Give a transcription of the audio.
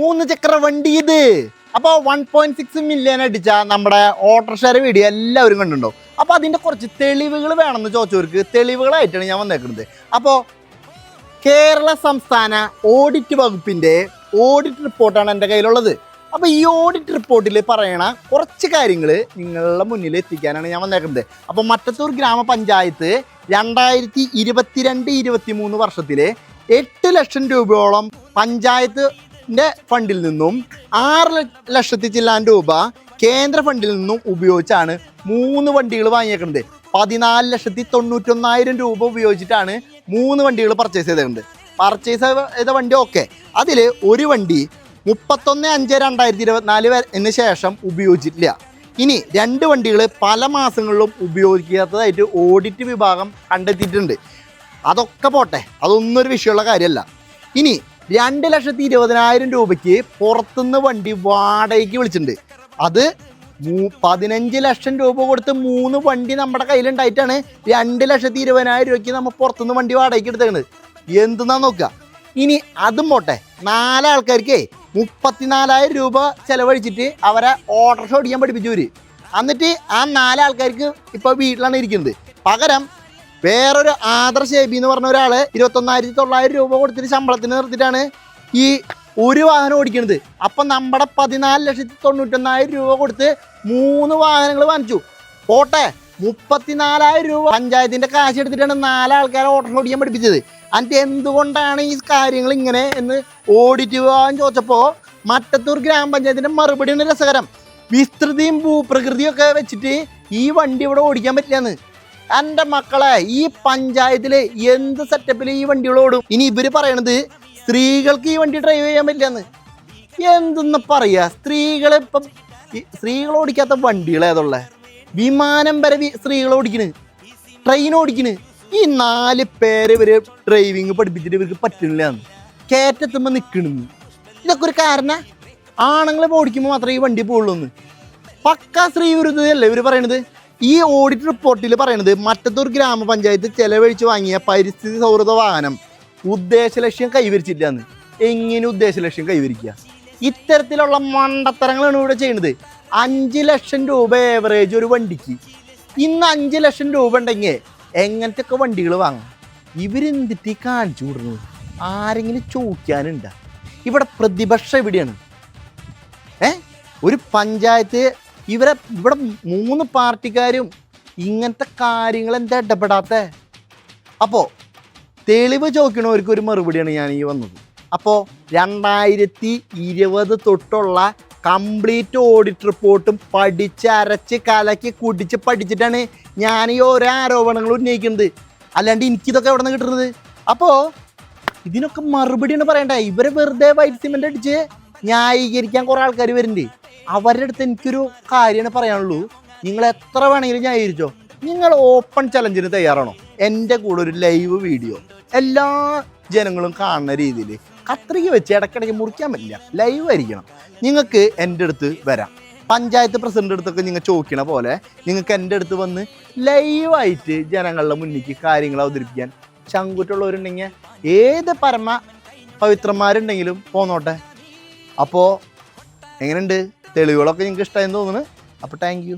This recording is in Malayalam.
മൂന്ന് ചക്ര വണ്ടി ഇത്. അപ്പോൾ വൺ പോയിന്റ് സിക്സ് മില്യൺ അടിച്ച നമ്മുടെ ഓട്ടോഷെയർ വീഡിയോ എല്ലാവരും കണ്ടിട്ടുണ്ടോ? അപ്പോൾ അതിന്റെ കുറച്ച് തെളിവുകൾ വേണമെന്ന് ചോദിച്ചവർക്ക് തെളിവുകളായിട്ടാണ് ഞാൻ വന്നേക്കുന്നത്. അപ്പോൾ കേരള സംസ്ഥാന ഓഡിറ്റ് വകുപ്പിന്റെ ഓഡിറ്റ് റിപ്പോർട്ടാണ് എന്റെ കയ്യിലുള്ളത്. അപ്പോൾ ഈ ഓഡിറ്റ് റിപ്പോർട്ടിൽ പറയണ കുറച്ച് കാര്യങ്ങൾ നിങ്ങളുടെ മുന്നിൽ എത്തിക്കാനാണ് ഞാൻ വന്നേക്കുന്നത്. അപ്പോൾ മറ്റത്തൂർ ഗ്രാമപഞ്ചായത്ത് രണ്ടായിരത്തി ഇരുപത്തിരണ്ട് ഇരുപത്തി മൂന്ന് വർഷത്തിൽ എട്ട് ലക്ഷം രൂപയോളം പഞ്ചായത്തിന്റെ ഫണ്ടിൽ നിന്നും ആറ് ലക്ഷത്തി ചില്ലാൻ രൂപ കേന്ദ്ര ഫണ്ടിൽ നിന്നും ഉപയോഗിച്ചാണ് മൂന്ന് വണ്ടികൾ വാങ്ങിയേക്കുന്നത്. പതിനാല് ലക്ഷത്തി തൊണ്ണൂറ്റൊന്നായിരം രൂപ ഉപയോഗിച്ചിട്ടാണ് മൂന്ന് വണ്ടികൾ പർച്ചേസ് ചെയ്തിട്ടുണ്ട് പർച്ചേസ് ചെയ്ത വണ്ടി ഓക്കെ അതിൽ ഒരു വണ്ടി മുപ്പത്തൊന്ന് അഞ്ച് രണ്ടായിരത്തി ഇരുപത്തിനാല് വരെ ശേഷം ഉപയോഗിച്ചിട്ടില്ല. ഇനി രണ്ട് വണ്ടികൾ പല മാസങ്ങളിലും ഉപയോഗിക്കാത്തതായിട്ട് ഓഡിറ്റ് വിഭാഗം കണ്ടെത്തിയിട്ടുണ്ട്. അതൊക്കെ പോട്ടെ. അതൊന്നും ഒരു വിഷയമുള്ള കാര്യമല്ല. ഇനി രണ്ട് ലക്ഷത്തി ഇരുപതിനായിരം രൂപയ്ക്ക് പുറത്തുനിന്ന് വണ്ടി വാടകയ്ക്ക് വിളിച്ചിട്ടുണ്ട്. അത് പതിനഞ്ച് ലക്ഷം രൂപ കൊടുത്ത് മൂന്ന് വണ്ടി നമ്മുടെ കയ്യിലുണ്ടായിട്ടാണ് രണ്ട് ലക്ഷത്തി ഇരുപതിനായിരം രൂപയ്ക്ക് നമ്മൾ പുറത്തുനിന്ന് വണ്ടി വാടകയ്ക്ക് എടുത്തേക്കുന്നത് എന്തെന്നാ നോക്കുക ഇനി അതും പോട്ടെ. നാലാൾക്കാർക്കേ മുപ്പത്തിനാലായിരം രൂപ ചെലവഴിച്ചിട്ട് അവരെ ഓട്ടോറിക്ഷ ഓടിക്കാൻ വരും എന്നിട്ട് ആ നാലാൾക്കാർക്ക് ഇപ്പോൾ വീട്ടിലാണ് ഇരിക്കുന്നത്. പകരം വേറൊരു ആദർ ഷേബി എന്ന് പറഞ്ഞ ഒരാൾ ഇരുപത്തൊന്നായിരത്തി തൊള്ളായിരം രൂപ കൊടുത്തിട്ട് ശമ്പളത്തിന് നിർത്തിയിട്ടാണ് ഈ ഒരു വാഹനം ഓടിക്കണത്. അപ്പം നമ്മുടെ പതിനാല് ലക്ഷത്തി തൊണ്ണൂറ്റൊന്നായിരം രൂപ കൊടുത്ത് മൂന്ന് വാഹനങ്ങൾ വാങ്ങിച്ചു. പോട്ടെ മുപ്പത്തിനാലായിരം രൂപ പഞ്ചായത്തിന്റെ കാശ് എടുത്തിട്ടാണ് നാലാൾക്കാരെ ഓട്ടം ഓടിക്കാൻ പഠിപ്പിച്ചത്. എന്നിട്ട് എന്തുകൊണ്ടാണ് ഈ കാര്യങ്ങൾ ഇങ്ങനെ എന്ന് ഓഡിറ്റ് പോകാൻ ചോദിച്ചപ്പോൾ മട്ടത്തൂർ ഗ്രാമപഞ്ചായത്തിന്റെ മറുപടിയാണ് രസകരം. വിസ്തൃതിയും ഭൂപ്രകൃതിയും ഒക്കെ വെച്ചിട്ട് ഈ വണ്ടി ഇവിടെ ഓടിക്കാൻ പറ്റില്ലെന്ന്. എന്റെ മക്കളെ ഈ പഞ്ചായത്തിൽ എന്ത് സെറ്റപ്പിൽ ഈ വണ്ടികളോടും ഇനി ഇവർ പറയണത് സ്ത്രീകൾക്ക് ഈ വണ്ടി ഡ്രൈവ് ചെയ്യാൻ പറ്റില്ലെന്ന്. എന്തെന്ന് പറയാ? സ്ത്രീകളെ ഇപ്പം സ്ത്രീകൾ ഓടിക്കാത്ത വണ്ടികൾ ഏതുള്ള? വിമാനം വരെ സ്ത്രീകൾ ഓടിക്കണ്. ട്രെയിൻ ഓടിക്കണ്. ഈ നാല് പേര് ഇവർ ഡ്രൈവിങ് പഠിപ്പിച്ചിട്ട് ഇവർക്ക് പറ്റുന്നില്ല കയറ്റെത്തുമ്പോൾ നിൽക്കണെന്ന് ഇതൊക്കെ ഒരു കാരണ? ആണുങ്ങളെ ഓടിക്കുമ്പോൾ മാത്രമേ ഈ വണ്ടി പോകുള്ളൂ എന്ന് പക്കാ സ്ത്രീ വിരുദ്ധതയല്ലേ ഇവർ പറയണത്? ഈ ഓഡിറ്റ് റിപ്പോർട്ടിൽ പറയുന്നത് മറ്റത്തൂർ ഗ്രാമപഞ്ചായത്ത് ചെലവഴിച്ച് വാങ്ങിയ പരിസ്ഥിതി സൗഹൃദ വാഹനം ഉദ്ദേശ ലക്ഷ്യം കൈവരിച്ചില്ല എന്ന് എങ്ങനെ ഉദ്ദേശ ലക്ഷ്യം കൈവരിക്കുക? ഇത്തരത്തിലുള്ള മണ്ടത്തരങ്ങളാണ് ഇവിടെ ചെയ്യുന്നത് അഞ്ച് ലക്ഷം രൂപ ഏവറേജ് ഒരു വണ്ടിക്ക്. ഇന്ന് അഞ്ച് ലക്ഷം രൂപ ഉണ്ടെങ്കിൽ എങ്ങനത്തെ ഒക്കെ വണ്ടികൾ വാങ്ങാം? ഇവരെന്തിട്ട് കാണിച്ചു വിടുന്നത് ആരെങ്കിലും ചോദിക്കാനുണ്ട? ഇവിടെ പ്രതിപക്ഷം എവിടെയാണ്? ഏ? ഒരു പഞ്ചായത്ത് ഇവരെ ഇവിടെ മൂന്ന് പാർട്ടിക്കാരും ഇങ്ങനത്തെ കാര്യങ്ങൾ എന്താ ഇടപെടാത്ത? അപ്പോൾ തെളിവ് ചോദിക്കണവർക്ക് ഒരു മറുപടിയാണ് ഞാൻ ഈ വന്നത്. അപ്പോൾ രണ്ടായിരത്തി ഇരുപത് തൊട്ടുള്ള കംപ്ലീറ്റ് ഓഡിറ്റ് റിപ്പോർട്ടും പഠിച്ച് അരച്ച് കലക്കി കുടിച്ച് പഠിച്ചിട്ടാണ് ഞാൻ ഈ ഓരോ ആരോപണങ്ങൾ ഉന്നയിക്കുന്നത്. അല്ലാണ്ട് എനിക്കിതൊക്കെ എവിടെ നിന്ന് കിട്ടുന്നത്? അപ്പോൾ ഇതിനൊക്കെ മറുപടിയാണ് പറയണ്ടേ? ഇവരെ വെറുതെ വൈറ്റ് സിമെന്റ് അടിച്ച് ന്യായീകരിക്കാൻ കുറെ ആൾക്കാർ വരുന്നുണ്ട്. അവരുടെ അടുത്ത് എനിക്കൊരു കാര്യമാണ് പറയാനുള്ളൂ. നിങ്ങൾ എത്ര വേണമെങ്കിലും ന്യായീകരിച്ചോ. നിങ്ങൾ ഓപ്പൺ ചലഞ്ചിന് തയ്യാറാണോ? എന്റെ കൂടെ ഒരു ലൈവ് വീഡിയോ എല്ലാ ജനങ്ങളും കാണുന്ന രീതിയിൽ കത്രിക വെച്ച് ഇടയ്ക്കിടയ്ക്ക് മുറിക്കാൻ പറ്റില്ല. ലൈവ് ആയിരിക്കണം. നിങ്ങൾക്ക് എന്റെ അടുത്ത് വരാം. പഞ്ചായത്ത് പ്രസിഡന്റ് അടുത്തൊക്കെ നിങ്ങൾ ചോദിക്കണ പോലെ നിങ്ങൾക്ക് എന്റെ അടുത്ത് വന്ന് ലൈവായിട്ട് ജനങ്ങളുടെ മുന്നിലേക്ക് കാര്യങ്ങൾ അവതരിപ്പിക്കാൻ ചങ്കുറ്റുള്ളവരുണ്ടെങ്കിൽ ഏത് പരമ പവിത്രന്മാരുണ്ടെങ്കിലും പോന്നോട്ടെ. അപ്പോൾ എങ്ങനെയുണ്ട്? തെളിവുകളൊക്കെ നിങ്ങൾക്ക് ഇഷ്ടമായെന്ന് തോന്നുന്നു. അപ്പോൾ താങ്ക് യു